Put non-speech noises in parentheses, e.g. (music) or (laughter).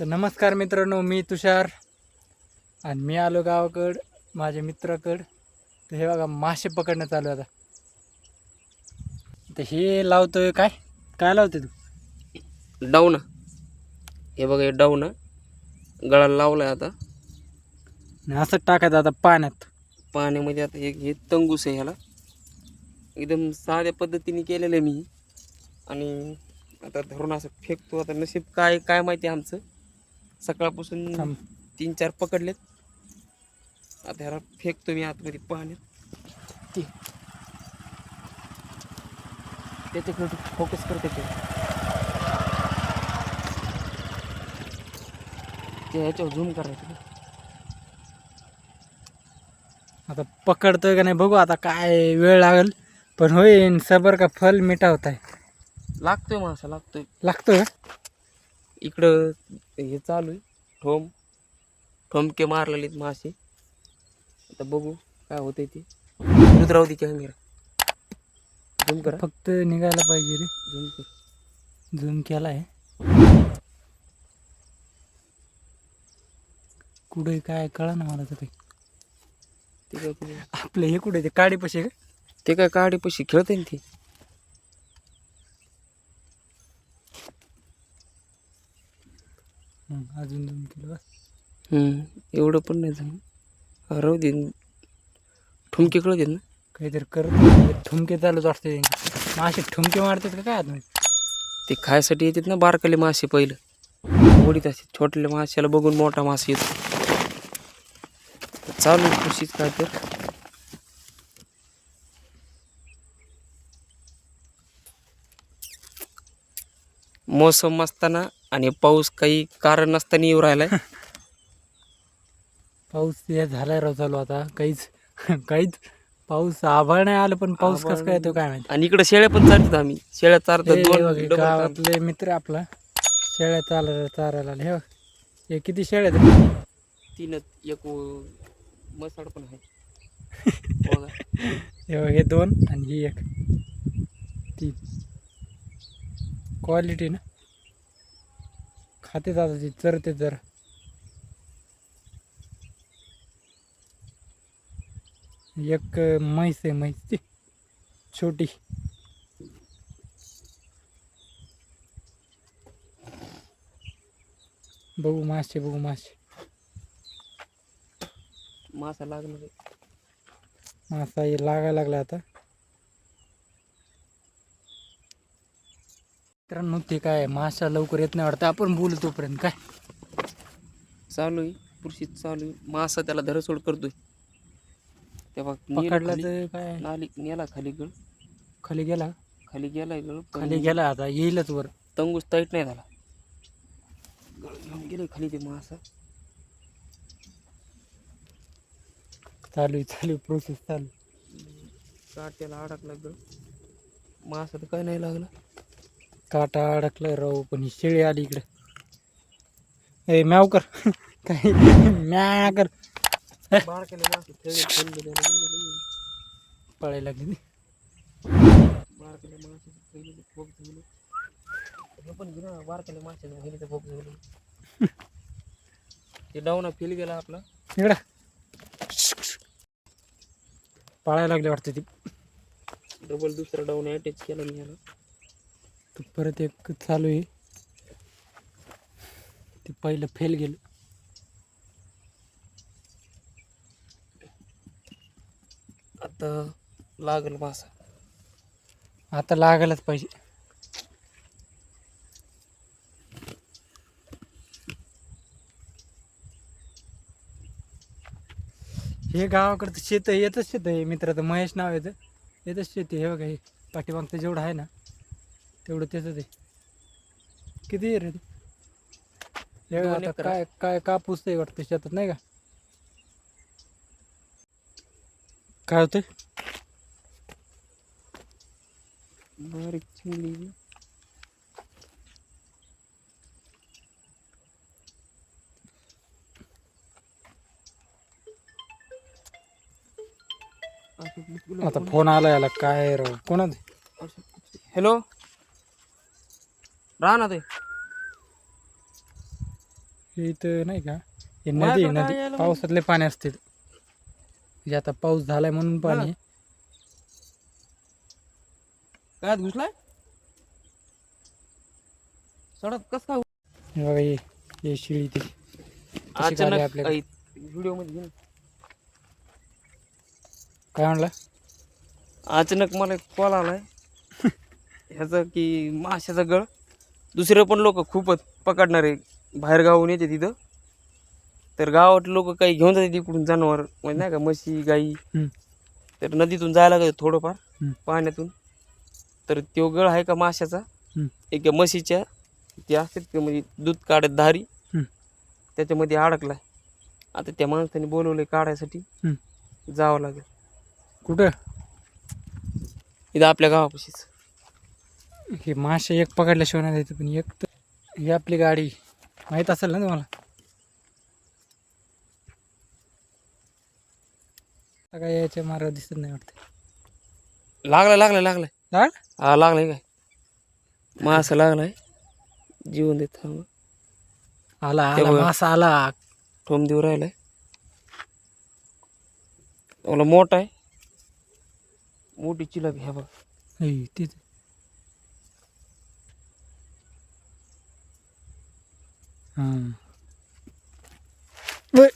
तर नमस्कार मित्रांनो मी तुषार आणि मी आलो गावाकड माझ्या मित्राकड. तर हे बघा मासे पकडणं चालू आता. तर हे लावतोय काय? काय लावतोय तू? डाऊन हे बघा हे डाऊन गळाला लावलाय आता. आणि असंच टाकायचं आता पाण्यात. पाण्यामध्ये आता एक हे तंगूस आहे ह्याला. एकदम साध्या पद्धतीने केलेलं आहे मी. आणि आता धरून असं फेकतो. आता नशीब काय काय माहिती आहे आमचं. सकाळपासून. तीन चार पकडलेत. आता ह्याला फेकतो मी आतमध्ये पाण्यात ते. त्याच्याकडे फोकस करते ते. ह्याच्यावर झूम करायचं आता पकडतोय का नाही बघू आता काय वेळ लागेल. पण होईन सबर का फल मिठा होत आहे लागतोय. मासा लागतोय लागतोय इकडं हे चालू आहे. ठोम ठोमके मारलेले मासे. आता बघू काय होतंय ते. उतराव दे कॅमेरा झूम करा. फक्त निघायला पाहिजे रे. झूम कर. झूम केला आहे कुठे काय कळा ना मला तर काही. ते काय ते- आपलं हे कुठे ते काडी पशी का? ते काय काडी पशी खेळते ना ते? अजून झूम केलं एवढं पण नाही झालं राहू दे. ठुमके कळू देत ना. काहीतरी करत ठुमके चालूच असते. मासे ठुमके मारतात का काय आतमध्ये? ते खायसाठी येतात ना बारकाले मासे पहिलं. उडीत असते छोटल्या माशाला बघून मोठा मासा येतो. चालू खुशीच काय तर. मोसम असताना आणि पाऊस काही कारण नसताना येऊ राहिलाय (laughs) पाऊस हे झालाय राव चालू आता काहीच काहीच पाऊस आभाळ नाही आलं पण पाऊस कसं काय येतो काय माहिती आणि इकडे शेळ्या पण चालतात आम्ही शेळ्या चारतात हे दोन बघ, हे. गावातले मित्र आपला शेळ्या चालायला चारायला आले. हे बघ. हे किती शेळ्या आहेत? तीन एक मसाड पण आहे बघा. (laughs) हे बघ, हे दोन आणि ही एक तीन क्वालिटी ना खाते आता ती चरते जरा. एक म्हैस आहे म्हैस ती. छोटी. बघू मासे बघू मासे. मासा लागणार आहे. मासा हे लागायला लागला आता. मित्रांनो ते काय मासा लवकर येत नाही वाटतं. आपण बोलू तोपर्यंत काय? चालू आहे पुरुषी चालू आहे. मासा त्याला धरसोड करतोय. तेव्हा नेलं पकडला खाली- तर काय? नाली नेला खाली गळ. खाली गेला? खाली गेलाय गळ पण खाली गेला आता येईलच वर. तंगूस टाईट नाही झाला. गळ घेऊन गेले खाली ते मासा. चालू आहे, चालू प्रोसेस चालू काट्याला अडकला गळ. मासा तर काय नाही लागला. काटा अडकलाय राहू पण ही शेळी आली इकडे. ए म्याव कर. (laughs) काय? म्या कर. (laughs) पळायला लागली ती. डाऊन फील गेला आपला. इकडं. पळायला लागली वाटते ती. डबल दुसरा डाऊन अटॅच केला मी याला. तर परत एक चालू आहे. ते पहिलं फेल गेलं. आता लागल मासा. आता लागायलाच पाहिजे हे गावाकडचं शेत आहे, येतच शेत आहे मित्राचं महेश नाव येतं येतच शेती हे बघा हे पाठीमागचं जेवढं आहे ना तेवढं त्याचंच आहे किती रे ते? आता. काय काय कापूस आहे वाटतं शेतात नाही का? काय होतंय? बारीक चिंगली आता फोन आला याला काय राव? कोणाचं? हॅलो? राहा ना ते. हे इथं नाही का? हे नदी आहे, माझ्याकडं काय नदी पावसातले पाणी असते म्हणजे आता पाऊस झालाय म्हणून पाणी. आहे. काय घुसलाय? सडक कस काय हे बघा हे हे शिळी ती कशी खाली अचानक आपल्याकडे. व्हिडिओमध्ये घे ना. काय म्हणला? अचानक मला एक कॉल आलाय. (laughs) ह्याचा की माशाचा गळ. दुसरे पण लोक खूपच पकडणारे बाहेर गावून येते तिथं तर गावातले लोक काही घेऊन जाते तिकडून जनावर म्हणजे नाही का म्हशी गाई. तर नदीतून जायला लागतं थोडंफार. पाण्यातून तर तो गळ आहे का माशाचा. एक म्हशीच्या ते असतात का म्हणजे दूध काढत धारी. त्याच्यामध्ये अडकलाय आता त्या माणसाने बोलवलंय काढायसाठी. जावं लागेल कुठं इथं आपल्या गावापाशीच हे मासे एक पकडल्याशिवाय नाही देते पण एक तर ही आपली गाडी. माहीत असेल ना तुम्हाला? काय याच्या मार्ग दिसत नाही वाटतं. लागलाय लागलाय लागलाय. लाग हा लागलाय काय? मासा लागलाय. जीवन देत थांब. आला ते आला. मासा आला. ठोम देऊ राहिलाय. मला मोठा आहे. मोठी चिलक ह्या बघ. हे, तिथे हां वे.